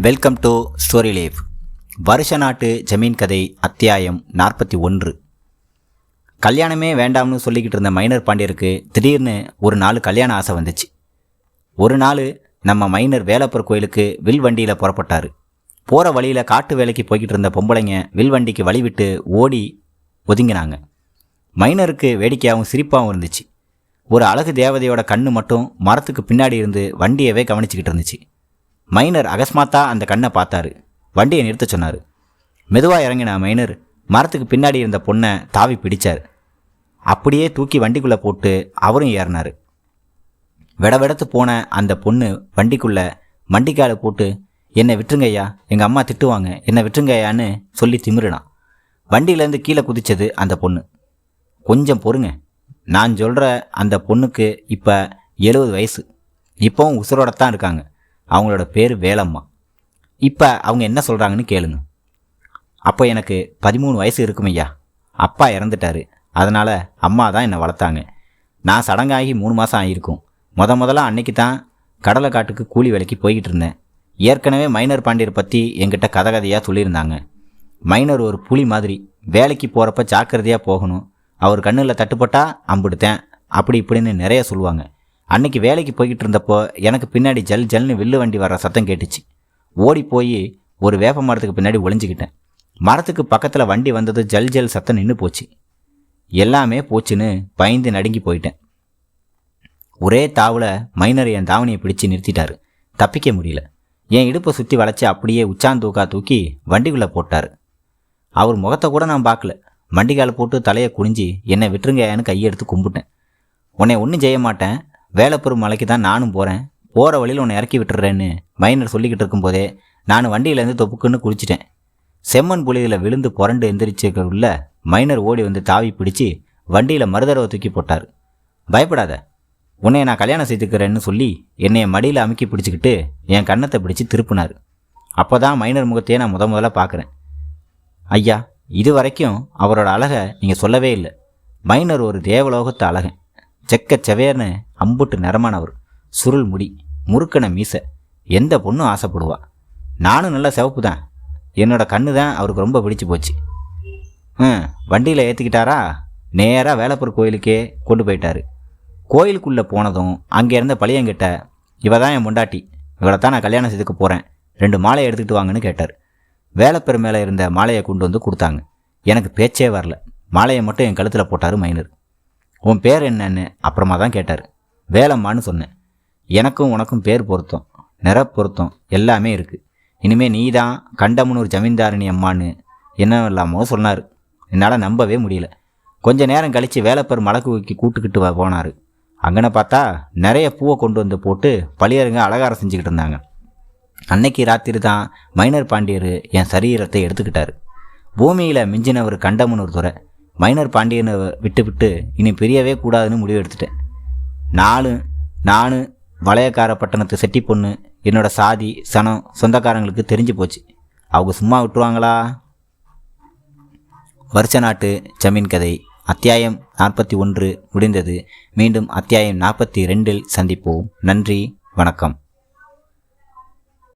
Welcome to story லேவ் வருஷ நாட்டு ஜமீன் கதை அத்தியாயம் நாற்பத்தி ஒன்று. கல்யாணமே வேண்டாம்னு சொல்லிக்கிட்டு இருந்த மைனர் பாண்டியருக்கு திடீர்னு ஒரு நாள் கல்யாண ஆசை வந்துச்சு. ஒரு நாள் நம்ம மைனர் வேலப்பர் கோயிலுக்கு வில் வண்டியில் புறப்பட்டார். போகிற வழியில் காட்டு வேலைக்கு போய்கிட்டு இருந்த பொம்பளைங்க வில் வண்டிக்கு வழி விட்டு ஓடி ஒதுங்கினாங்க. மைனருக்கு வேடிக்கையாகவும் சிரிப்பாகவும் இருந்துச்சு. ஒரு அழகு தேவதையோட கண்ணு மட்டும் மரத்துக்கு பின்னாடி இருந்து வண்டியவே கவனிச்சுக்கிட்டு இருந்துச்சு. மைனர் அகஸ்மாத்தா அந்த கண்ணை பார்த்தாரு. வண்டியை நிறுத்த சொன்னார். மெதுவாக இறங்கின மைனர் மரத்துக்கு பின்னாடி இருந்த பொண்ணை தாவி பிடிச்சார். அப்படியே தூக்கி வண்டிக்குள்ளே போட்டு அவரும் ஏறினார். விடவிடத்து போன அந்த பொண்ணு வண்டிக்குள்ளே மண்டிக்கால போட்டு என்னை விட்டுருங்கய்யா எங்கள் அம்மா திட்டுவாங்க என்னை விட்டுருங்கய்யான்னு சொல்லி திமிருனான் வண்டியிலேருந்து கீழே குதிச்சது அந்த பொண்ணு. கொஞ்சம் பொறுங்க. நான் சொல்கிற அந்த பொண்ணுக்கு இப்போ எழுபது வயசு. இப்போவும் உசுரோட தான் இருக்காங்க. அவங்களோட பேர் வேலம்மா. இப்போ அவங்க என்ன சொல்கிறாங்கன்னு கேளுங்க. அப்போ எனக்கு பதிமூணு வயசு இருக்கும் ஐயா. அப்பா இறந்துட்டாரு. அதனால் அம்மா தான் என்னை வளர்த்தாங்க. நான் சடங்காகி மூணு மாதம் ஆகியிருக்கும் முத முதல்ல அன்னைக்கு தான் கடலை காட்டுக்கு கூலி வேலைக்கு போய்கிட்டு இருந்தேன். ஏற்கனவே மைனர் பாண்டியர் பற்றி என்கிட்ட கதை கதையாக சொல்லியிருந்தாங்க. மைனர் ஒரு புலி மாதிரி வேலைக்கு போகிறப்ப ஜாக்கிரதையாக போகணும். அவர் கண்ணில் தட்டுப்பட்டா அம்பிடுத்தேன். அப்படி இப்படின்னு நிறைய சொல்லுவாங்க. அன்னைக்கு வேலைக்கு போய்கிட்டு இருந்தப்போ எனக்கு பின்னாடி ஜல் ஜல்னு வில்லு வண்டி வர்ற சத்தம் கேட்டுச்சு. ஓடி போய் ஒரு வேப்ப மரத்துக்கு பின்னாடி ஒளிஞ்சிக்கிட்டேன் மரத்துக்கு பக்கத்தில் வண்டி வந்தது ஜல் ஜல் சத்தம் நின்று போச்சு. எல்லாமே போச்சுன்னு பயந்து நடுங்கி போயிட்டேன். ஒரே தாவில் மைனர் என் தாவணியை பிடிச்சு நிறுத்திட்டாரு. தப்பிக்க முடியல. என் இடுப்பை சுற்றி வளைச்சி அப்படியே உச்சாந்தூக்கா தூக்கி வண்டிக்குள்ளே போட்டார். அவர் முகத்தை கூட நான் பார்க்கல. வண்டிக்கால போட்டு தலையை குனிஞ்சி என்னை விட்டுருங்கன்னு கையெடுத்து கும்பிட்டேன். உன்னை ஒன்றும் செய்ய மாட்டேன். வேலைப்பெரும் மலைக்கு தான் நானும் போகிறேன் போகிற வழியில் உன்னை இறக்கி விட்டுறேன்னு மைனர் சொல்லிக்கிட்டு இருக்கும்போதே நான் வண்டியிலேருந்து தொப்புக்குன்னு குளிச்சிட்டேன். செம்மண் புலியில் விழுந்து புரண்டு எந்திரிச்சுக்குள்ள மைனர் ஓடி வந்து தாவி பிடிச்சி வண்டியில் மறுதடவை தூக்கி போட்டார். பயப்படாத. உன்னை நான் கல்யாணம் செய்துக்கிறேன்னு சொல்லி என்னை மடியில் அமுக்கி பிடிச்சிக்கிட்டு என் கன்னத்தை பிடிச்சி திருப்பினார். அப்போ தான் மைனர் முகத்தையே நான் முத முதல்ல பார்க்குறேன் ஐயா இது வரைக்கும் அவரோட அழகை நீங்கள் சொல்லவே இல்லை. மைனர் ஒரு தேவலோகத்து அழகன். செக்க செவேர்னு அம்புட்டு நிறமானவர் சுருள் முடி முறுக்கன மீசை எந்த பொண்ணும் ஆசைப்படுவா? நானும் நல்ல சிவப்பு தான் என்னோட கண்ணு தான் அவருக்கு ரொம்ப பிடிச்சி போச்சு. ம் வண்டியில் ஏற்றிக்கிட்டாரா நேராக வேலப்பூர் கோயிலுக்கே கொண்டு போயிட்டாரு. கோயிலுக்குள்ளே போனதும் அங்கே இருந்த பழியங்கிட்ட இவ தான் என் முண்டாட்டி இவளை தான் நான் கல்யாணம் செய்துக்க போகிறேன் ரெண்டு மாலையை எடுத்துக்கிட்டு வாங்கன்னு கேட்டார். வேலைப்பெரு மேலே இருந்த மாலையை கொண்டு வந்து கொடுத்தாங்க. எனக்கு பேச்சே வரல. மாலையை மட்டும் என் கழுத்தில் போட்டார் மைனர். உன் பேர் என்னன்னு அப்புறமா தான் கேட்டார். வேலம்மான்னு சொன்னேன். எனக்கும் உனக்கும் பேர் பொருத்தம் நிற பொருத்தம் எல்லாமே இருக்குது இனிமேல் நீ தான் கண்டமனூர் ஜமீன்தாரணி அம்மான்னு என்ன இல்லாமோ சொன்னார். என்னால் நம்பவே முடியல. கொஞ்ச நேரம் கழித்து வேலைப்பர் மலக்குவிக்கு கூட்டுக்கிட்டு போனார். அங்கன பார்த்தா நிறைய பூவை கொண்டு வந்து போட்டு பழியருங்க அலங்காரம் செஞ்சுக்கிட்டு இருந்தாங்க. அன்னைக்கு ராத்திரி தான் மைனர் பாண்டியர் என் சரீரத்தை எடுத்துக்கிட்டார். பூமியில் மிஞ்சினவர் கண்டமனூர் துறை மைனர் பாண்டியனை விட்டு விட்டு இனி பிரியவே கூடாதுன்னு முடிவு எடுத்துட்டேன். நாலு நானு வளையக்கார பட்டணத்து செட்டி பொண்ணு என்னோட சாதி சனம் சொந்தக்காரங்களுக்கு தெரிஞ்சு போச்சு. அவங்க சும்மா விட்டுருவாங்களா? வருஷ நாட்டு ஜமீன் கதை. அத்தியாயம் நாற்பத்தி ஒன்று முடிந்தது. மீண்டும் அத்தியாயம் நாற்பத்தி ரெண்டில் சந்திப்போம். நன்றி வணக்கம்.